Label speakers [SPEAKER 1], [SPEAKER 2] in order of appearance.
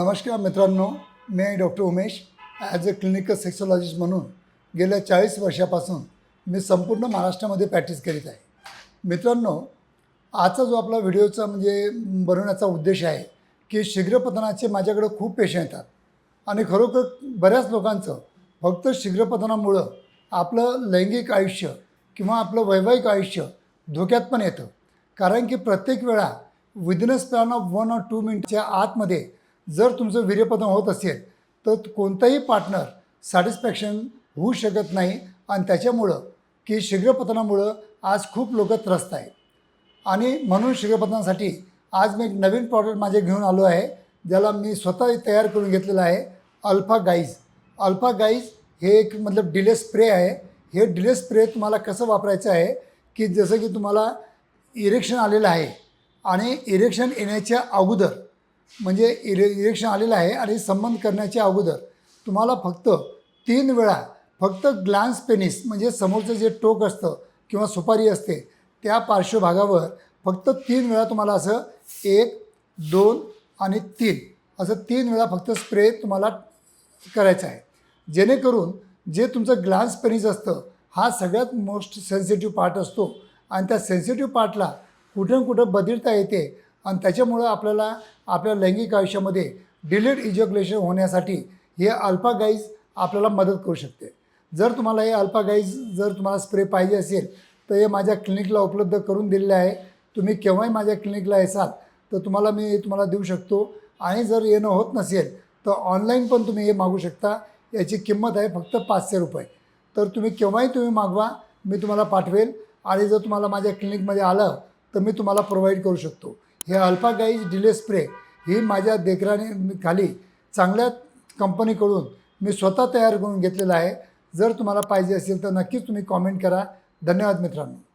[SPEAKER 1] नमस्कार मित्रांनो मी doctor Umesh. As a clinical sexologist म्हणून गेल्या चाळीस वर्षापासून मी संपूर्ण महाराष्ट्रामध्ये प्रॅक्टिस करीत आहे. मित्रांनो आजचा जो आपला व्हिडिओचा म्हणजे बनवण्याचा उद्देश आहे की शीघ्रपतनाचे माझ्याकडे खूप पेशंट येतात आणि खरोखर बऱ्याच लोकांचं फक्त शीघ्रपतनामुळं आपलं लैंगिक आयुष्य किंवा आपलं वैवाहिक आयुष्य धोक्यात पण येतं. कारण की प्रत्येक वेळा within span of one or two मिनटच्या आतमध्ये जर तुमचं वीर्यपतन होत असेल तर कोणताही पार्टनर सॅटिस्फॅक्शन होऊ शकत नाही. आणि त्याच्यामुळं की शीघ्रपतनामुळं आज खूप लोक त्रस्त आहेत. आणि म्हणून शीघ्रपतनासाठी आज मी एक नवीन प्रॉडक्ट माझे घेऊन आलो आहे ज्याला मी स्वतः तयार करून घेतलेलं आहे अल्फा गाईज. अल्फा गाईज हे एक मतलब डिले स्प्रे आहे. हे डिले स्प्रे तुम्हाला कसं वापरायचं आहे की जसं की तुम्हाला इरेक्शन आलेलं आहे. आणि इरेक्शन येण्याच्या अगोदर म्हणजे इरे इरेक्शन आलेलं आहे आणि संबंध करण्याच्या अगोदर तुम्हाला फक्त तीन वेळा फक्त ग्लान्स पेनिस म्हणजे समोरचं जे टोक असतं किंवा सुपारी असते त्या पार्श्वभागावर फक्त तीन वेळा तुम्हाला असं एक दोन आणि तीन असं तीन वेळा फक्त स्प्रे तुम्हाला करायचं आहे. जेणेकरून जे तुमचं ग्लान्स पेनिस असतं हा सगळ्यात मोस्ट सेन्सिटिव्ह पार्ट असतो आणि त्या सेन्सिटिव्ह पार्टला कुठं कुठं बदलता येते आणि त्याच्यामुळं आपल्याला आपल्या लैंगिक आयुष्यामध्ये डिलीट इजोग्युलेशन होण्यासाठी हे अल्पागाईज आपल्याला मदत करू शकते. जर तुम्हाला हे अल्पागाईज जर तुम्हाला स्प्रे पाहिजे असेल तर हे माझ्या क्लिनिकला उपलब्ध करून दिलेले आहे. तुम्ही केव्हाही माझ्या क्लिनिकला येसाल तर तुम्हाला मी तुम्हाला देऊ शकतो. आणि जर येणं होत नसेल तर ऑनलाईन पण तुम्ही हे मागू शकता. याची किंमत आहे फक्त पाचशे रुपये. तर तुम्ही केव्हाही तुम्ही मागवा मी तुम्हाला पाठवेल. आणि जर तुम्हाला माझ्या क्लिनिकमध्ये आलं तर मी तुम्हाला प्रोव्हाइड करू शकतो. हे अल्फा गाईज डिले स्प्रे ही माझ्या देखराने खाली चांगल्या कंपनीकडून मी स्वतः तयार करून घेतलेलं आहे. जर तुम्हाला पाहिजे असेल तर नक्कीच तुम्ही कॉमेंट करा. धन्यवाद मित्रांनो.